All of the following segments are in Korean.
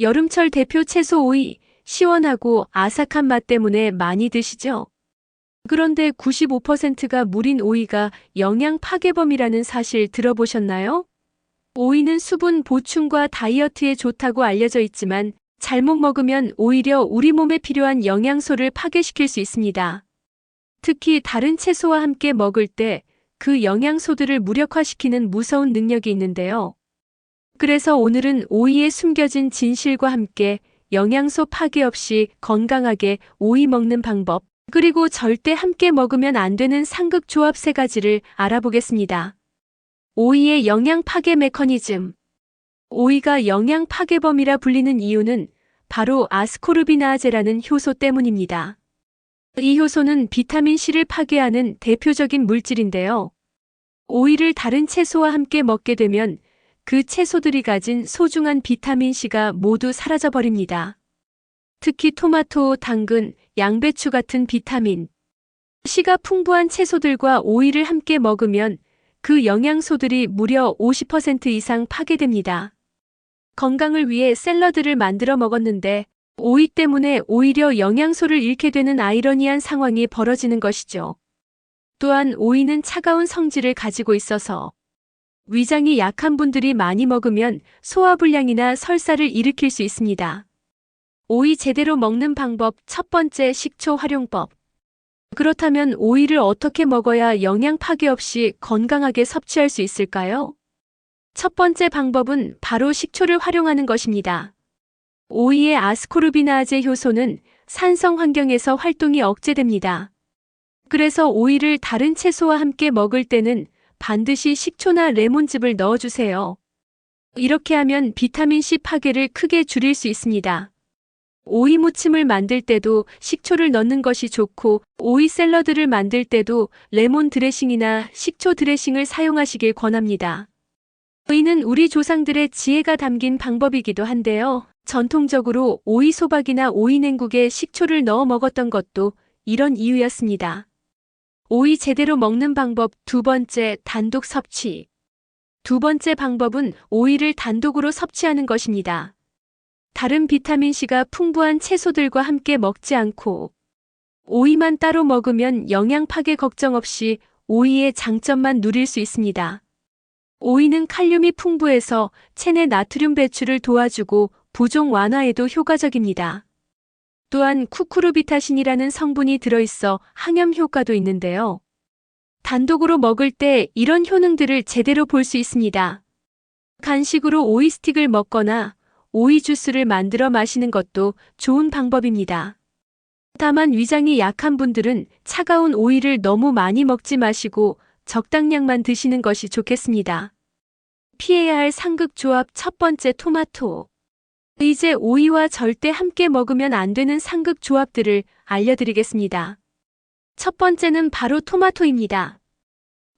여름철 대표 채소 오이, 시원하고 아삭한 맛 때문에 많이 드시죠? 그런데 95%가 물인 오이가 영양 파괴범이라는 사실 들어보셨나요? 오이는 수분 보충과 다이어트에 좋다고 알려져 있지만 잘못 먹으면 오히려 우리 몸에 필요한 영양소를 파괴시킬 수 있습니다. 특히 다른 채소와 함께 먹을 때 그 영양소들을 무력화시키는 무서운 능력이 있는데요. 그래서 오늘은 오이에 숨겨진 진실과 함께 영양소 파괴 없이 건강하게 오이 먹는 방법, 그리고 절대 함께 먹으면 안 되는 상극 조합 세 가지를 알아보겠습니다. 오이의 영양 파괴 메커니즘. 오이가 영양 파괴범이라 불리는 이유는 바로 아스코르비나아제라는 효소 때문입니다. 이 효소는 비타민 C를 파괴하는 대표적인 물질인데요. 오이를 다른 채소와 함께 먹게 되면 그 채소들이 가진 소중한 비타민 C가 모두 사라져 버립니다. 특히 토마토, 당근, 양배추 같은 비타민 C가 풍부한 채소들과 오이를 함께 먹으면 그 영양소들이 무려 50% 이상 파괴됩니다. 건강을 위해 샐러드를 만들어 먹었는데 오이 때문에 오히려 영양소를 잃게 되는 아이러니한 상황이 벌어지는 것이죠. 또한 오이는 차가운 성질을 가지고 있어서 위장이 약한 분들이 많이 먹으면 소화불량이나 설사를 일으킬 수 있습니다. 오이 제대로 먹는 방법 첫 번째 식초 활용법. 그렇다면 오이를 어떻게 먹어야 영양 파괴 없이 건강하게 섭취할 수 있을까요? 첫 번째 방법은 바로 식초를 활용하는 것입니다. 오이의 아스코르비나아제 효소는 산성 환경에서 활동이 억제됩니다. 그래서 오이를 다른 채소와 함께 먹을 때는 반드시 식초나 레몬즙을 넣어주세요. 이렇게 하면 비타민C 파괴를 크게 줄일 수 있습니다. 오이 무침을 만들 때도 식초를 넣는 것이 좋고 오이 샐러드를 만들 때도 레몬 드레싱이나 식초 드레싱을 사용하시길 권합니다. 오이는 우리 조상들의 지혜가 담긴 방법이기도 한데요. 전통적으로 오이 소박이나 오이 냉국에 식초를 넣어 먹었던 것도 이런 이유였습니다. 오이 제대로 먹는 방법 두 번째 단독 섭취. 두 번째 방법은 오이를 단독으로 섭취하는 것입니다. 다른 비타민C가 풍부한 채소들과 함께 먹지 않고 오이만 따로 먹으면 영양 파괴 걱정 없이 오이의 장점만 누릴 수 있습니다. 오이는 칼륨이 풍부해서 체내 나트륨 배출을 도와주고 부종 완화에도 효과적입니다. 또한 쿠쿠르비타신이라는 성분이 들어있어 항염 효과도 있는데요. 단독으로 먹을 때 이런 효능들을 제대로 볼 수 있습니다. 간식으로 오이 스틱을 먹거나 오이 주스를 만들어 마시는 것도 좋은 방법입니다. 다만 위장이 약한 분들은 차가운 오이를 너무 많이 먹지 마시고 적당량만 드시는 것이 좋겠습니다. 피해야 할 상극 조합 첫 번째 토마토. 이제 오이와 절대 함께 먹으면 안 되는 상극 조합들을 알려드리겠습니다. 첫 번째는 바로 토마토입니다.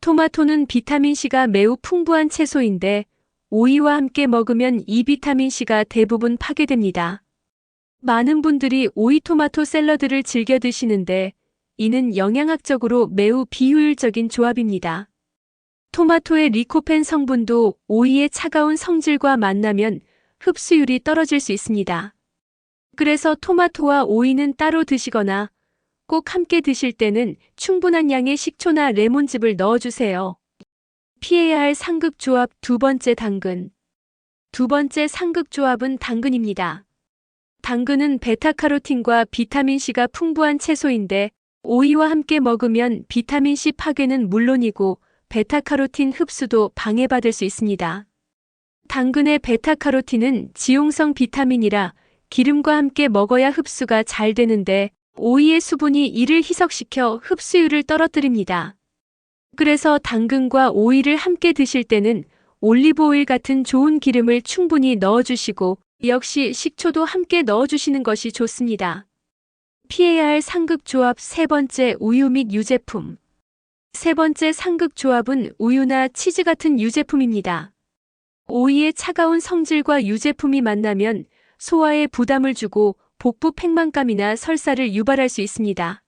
토마토는 비타민C가 매우 풍부한 채소인데 오이와 함께 먹으면 이 비타민C가 대부분 파괴됩니다. 많은 분들이 오이 토마토 샐러드를 즐겨 드시는데 이는 영양학적으로 매우 비효율적인 조합입니다. 토마토의 리코펜 성분도 오이의 차가운 성질과 만나면 흡수율이 떨어질 수 있습니다. 그래서 토마토와 오이는 따로 드시거나 꼭 함께 드실 때는 충분한 양의 식초나 레몬즙을 넣어주세요. 피해야 할 상극 조합 두 번째 당근. 두 번째 상극 조합은 당근입니다. 당근은 베타카로틴과 비타민C가 풍부한 채소인데 오이와 함께 먹으면 비타민C 파괴는 물론이고 베타카로틴 흡수도 방해받을 수 있습니다. 당근의 베타카로틴은 지용성 비타민이라 기름과 함께 먹어야 흡수가 잘 되는데 오이의 수분이 이를 희석시켜 흡수율을 떨어뜨립니다. 그래서 당근과 오이를 함께 드실 때는 올리브 오일 같은 좋은 기름을 충분히 넣어주시고 역시 식초도 함께 넣어주시는 것이 좋습니다. 피해야 할 상극 조합 세 번째 우유 및 유제품. 세 번째 상극 조합은 우유나 치즈 같은 유제품입니다. 오이의 차가운 성질과 유제품이 만나면 소화에 부담을 주고 복부 팽만감이나 설사를 유발할 수 있습니다.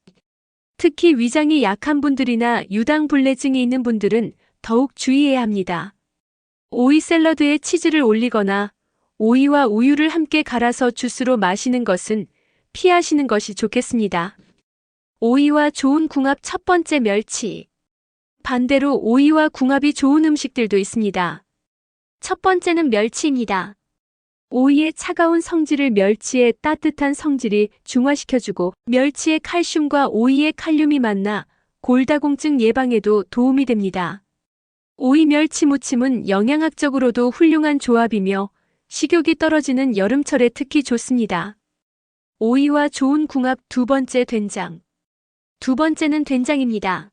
특히 위장이 약한 분들이나 유당불내증이 있는 분들은 더욱 주의해야 합니다. 오이 샐러드에 치즈를 올리거나 오이와 우유를 함께 갈아서 주스로 마시는 것은 피하시는 것이 좋겠습니다. 오이와 좋은 궁합 첫 번째 멸치. 반대로 오이와 궁합이 좋은 음식들도 있습니다. 첫 번째는 멸치입니다. 오이의 차가운 성질을 멸치의 따뜻한 성질이 중화시켜주고 멸치의 칼슘과 오이의 칼륨이 만나 골다공증 예방에도 도움이 됩니다. 오이 멸치 무침은 영양학적으로도 훌륭한 조합이며 식욕이 떨어지는 여름철에 특히 좋습니다. 오이와 좋은 궁합 두 번째 된장. 두 번째는 된장입니다.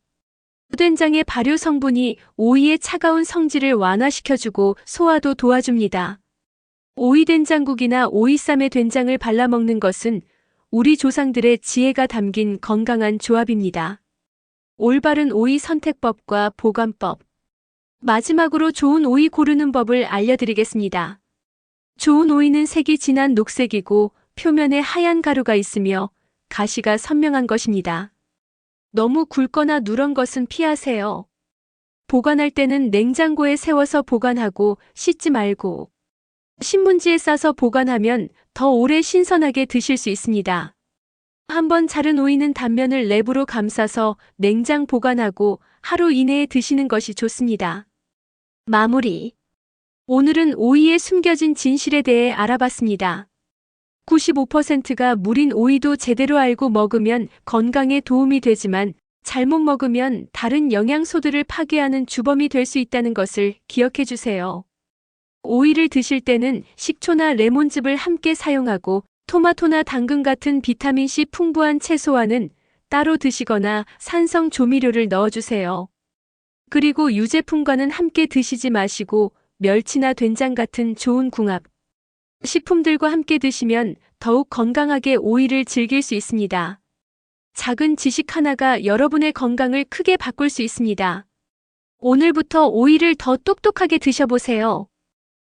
된장의 발효 성분이 오이의 차가운 성질을 완화시켜주고 소화도 도와줍니다. 오이 된장국이나 오이쌈에 된장을 발라 먹는 것은 우리 조상들의 지혜가 담긴 건강한 조합입니다. 올바른 오이 선택법과 보관법. 마지막으로 좋은 오이 고르는 법을 알려드리겠습니다. 좋은 오이는 색이 진한 녹색이고 표면에 하얀 가루가 있으며 가시가 선명한 것입니다. 너무 굵거나 누런 것은 피하세요. 보관할 때는 냉장고에 세워서 보관하고 씻지 말고 신문지에 싸서 보관하면 더 오래 신선하게 드실 수 있습니다. 한번 자른 오이는 단면을 랩으로 감싸서 냉장 보관하고 하루 이내에 드시는 것이 좋습니다. 마무리. 오늘은 오이에 숨겨진 진실에 대해 알아봤습니다. 95%가 물인 오이도 제대로 알고 먹으면 건강에 도움이 되지만 잘못 먹으면 다른 영양소들을 파괴하는 주범이 될 수 있다는 것을 기억해 주세요. 오이를 드실 때는 식초나 레몬즙을 함께 사용하고 토마토나 당근 같은 비타민C 풍부한 채소와는 따로 드시거나 산성 조미료를 넣어주세요. 그리고 유제품과는 함께 드시지 마시고 멸치나 된장 같은 좋은 궁합, 식품들과 함께 드시면 더욱 건강하게 오이를 즐길 수 있습니다. 작은 지식 하나가 여러분의 건강을 크게 바꿀 수 있습니다. 오늘부터 오이를 더 똑똑하게 드셔보세요.